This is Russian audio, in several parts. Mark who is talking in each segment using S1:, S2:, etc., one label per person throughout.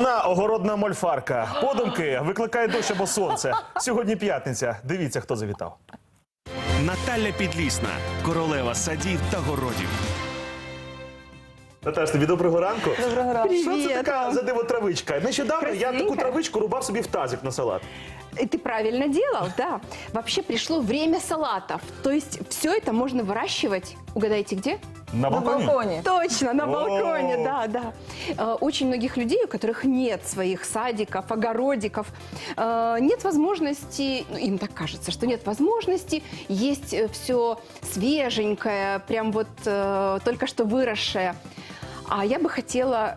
S1: На огородна мольфарка. Подумки викликає дощ або сонце. Сьогодні п'ятниця. Дивіться, хто завітав.
S2: Наталя Підлісна, королева садів та городів.
S1: Наташ, тобі доброго ранку.
S3: Доброго ранку.
S1: Що це
S4: Привіт
S1: така
S4: вам.
S1: за диво травичка? Нещодавно я таку
S4: Красивенька.
S1: травичку рубав собі в тазик на салат.
S4: И ты правильно делал, да. Вообще пришло время салатов. То есть все это можно выращивать, угадайте где?
S1: На
S3: На
S1: балконі.
S3: балконе.
S4: Точно, на
S1: О.
S4: балконе, да, да. Э, Очень многих людей, у которых нет своих садиков, огородиков, э, нет возможности, ну, им так кажется, что нет возможности, есть все свеженькое, прям вот э, только что выросшее. А я бы хотела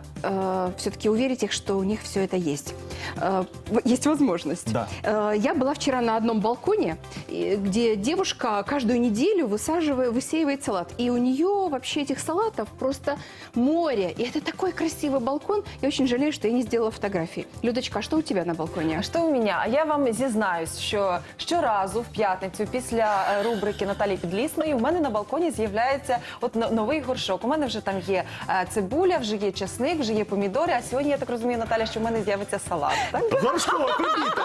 S4: все-таки уверить их, что у них все это есть. Э, в- есть возможность.
S1: Да.
S4: Э, Я была вчера на одном балконе, и- где девушка каждую неделю высаживает, высеивает салат. И у нее вообще этих салатов просто море. И это такой красивый балкон. Я очень жалею, что я не сделала фотографии. Людочка, а что у тебя на балконе?
S3: А що у мене? А я вам зізнаюсь, що щоразу в п'ятницю після е, рубрики Наталі Підлісної у мене на балконі з'являється от но- новий горшок. У мене вже там є е, цибуля, вже є чесник, вже є помідори. А сьогодні я так розумію, Наталя, що в мене з'явиться салат. Так?
S1: Горшкова, прибита.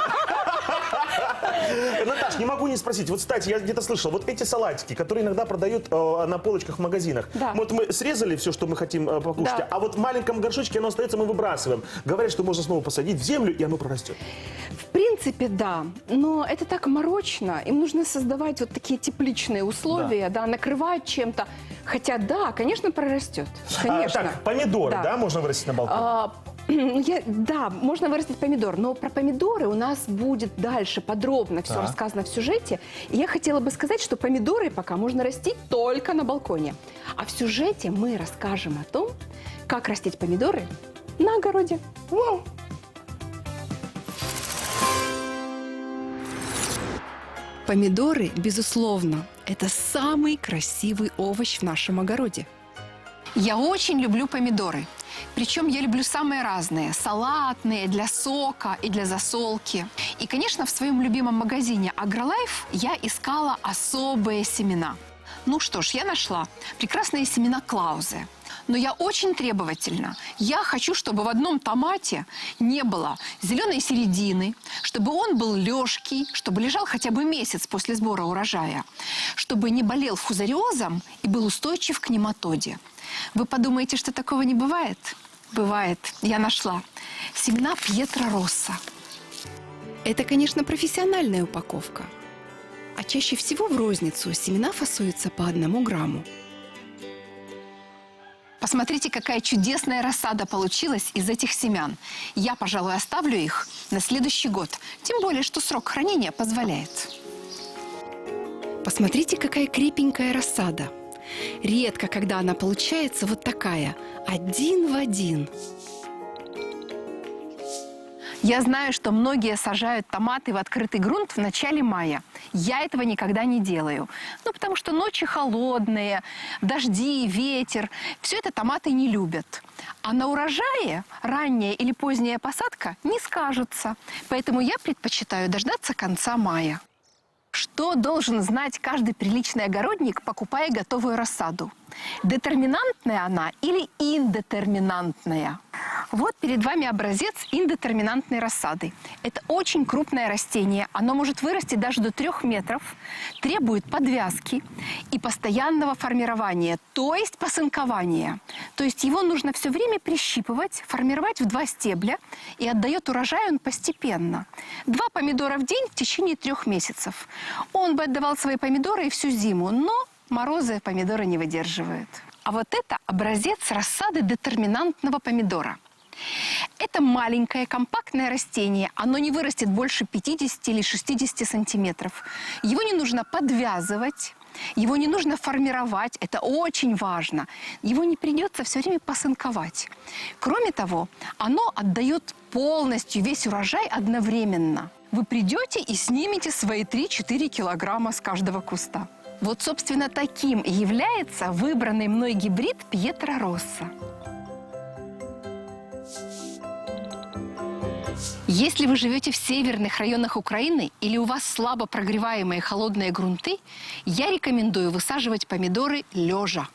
S1: Наташ, не могу не спросить. Вот, кстати, я где-то слышал, вот эти салатики, которые иногда продают э, на полочках в магазинах.
S4: Да.
S1: Вот мы срезали все, что мы хотим э, покушать,
S4: Да.
S1: а вот в маленьком горшочке оно остается, мы выбрасываем. Говорят, что можно снова посадить в землю, и оно прорастет.
S4: В принципе, да. Но это так морочно. Им нужно создавать вот такие тепличные условия, да, накрывать чем-то. Хотя, да, конечно, прорастет. Конечно.
S1: А, так, помидоры, да.
S4: Да.
S1: можно вырастить на балконе?
S4: А, я- да, можно вырастить помидор, но про помидоры у нас будет дальше подробно все
S1: Так.
S4: рассказано в сюжете. И я хотела бы сказать, что помидоры пока можно растить только на балконе. А в сюжете мы расскажем о том, как растить помидоры на огороде. Вау! Помидоры, безусловно, это самый красивый овощ в нашем огороде.
S5: Я очень люблю помидоры. Причем я люблю самые разные. Салатные, для сока и для засолки. И, конечно, в своем любимом магазине Агролайф я искала особые семена. Ну что ж, я нашла прекрасные семена Клаузе. Но я очень требовательна. Я хочу, чтобы в одном томате не было зеленой середины, чтобы он был лежкий, чтобы лежал хотя бы месяц после сбора урожая, чтобы не болел фузариозом и был устойчив к нематоде. Вы подумаете, что такого не бывает? Бывает. Я нашла. Семена Пьетро Росса.
S4: Это, конечно, профессиональная упаковка. А чаще всего в розницу семена фасуются по одному грамму.
S5: Посмотрите, какая чудесная рассада получилась из этих семян. Я, пожалуй, оставлю их на следующий год. Тем более, что срок хранения позволяет.
S4: Посмотрите, какая крепенькая рассада. Редко, когда она получается вот такая, один в один.
S5: Я знаю, что многие сажают томаты в открытый грунт в начале мая. Я этого никогда не делаю. Ну, потому что ночи холодные, дожди, ветер. Все это томаты не любят. А на урожае ранняя или поздняя посадка не скажутся. Поэтому я предпочитаю дождаться конца мая. Что должен знать каждый приличный огородник, покупая готовую рассаду? Детерминантная она или индетерминантная? Вот перед вами образец индетерминантной рассады. Это очень крупное растение. Оно может вырасти даже до трех метров, требует подвязки и постоянного формирования, то есть посынкования. То есть его нужно все время прищипывать, формировать в два стебля, и отдает урожай он постепенно. Два помидора в день в течение трех месяцев. Он бы отдавал свои помидоры и всю зиму, но морозы помидоры не выдерживают. А вот это образец рассады детерминантного помидора. Это маленькое компактное растение. Оно не вырастет больше 50 или 60 сантиметров. Его не нужно подвязывать. Его не нужно формировать, это очень важно. Его не придется все время посынковать. Кроме того, оно отдает полностью весь урожай одновременно. Вы придете и снимете свои 3-4 килограмма с каждого куста. Вот, собственно, таким является выбранный мной гибрид Пьетро Росса. Если вы живете в северных районах Украины или у вас слабо прогреваемые холодные грунты, я рекомендую высаживать помидоры лежа.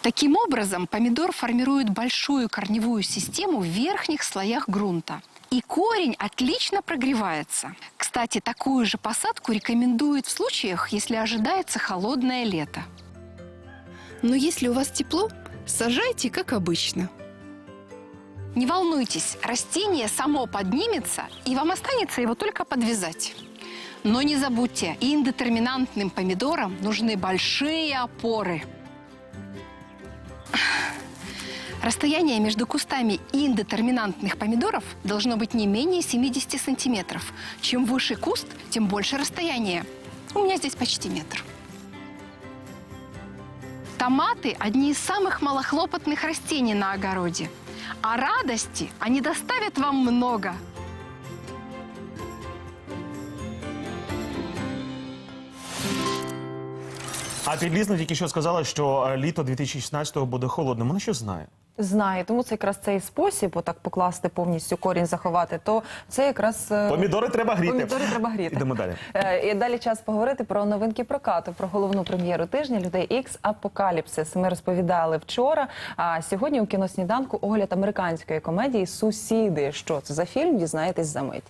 S5: Таким образом, помидор формирует большую корневую систему в верхних слоях грунта. И корень отлично прогревается. Кстати, такую же посадку рекомендуют в случаях, если ожидается холодное лето.
S4: Но если у вас тепло, сажайте как обычно.
S5: Не волнуйтесь, растение само поднимется, и вам останется его только подвязать. Но не забудьте, индетерминантным помидорам нужны большие опоры. Расстояние между кустами индетерминантных помидоров должно быть не менее 70 сантиметров. Чем выше куст, тем больше расстояние. У меня здесь почти метр. Томаты – одни из самых малохлопотных растений на огороде. А радости они доставят вам много.
S1: А підлізна тільки що сказала, що е, літо 2016-го буде холодним. Вона що знає?
S3: Знаю, тому це якраз цей спосіб, отак покласти повністю корінь, заховати. То це якраз е,
S1: Помідори треба гріти.
S3: Помідори треба гріти.
S1: Ідемо далі.
S3: Е, І далі час поговорити про новинки прокату, про головну прем'єру тижня людей Ікс Апокаліпсис. Ми розповідали вчора. А сьогодні у кіносніданку огляд американської комедії Сусіди. Що це за фільм? Дізнаєтесь за мить.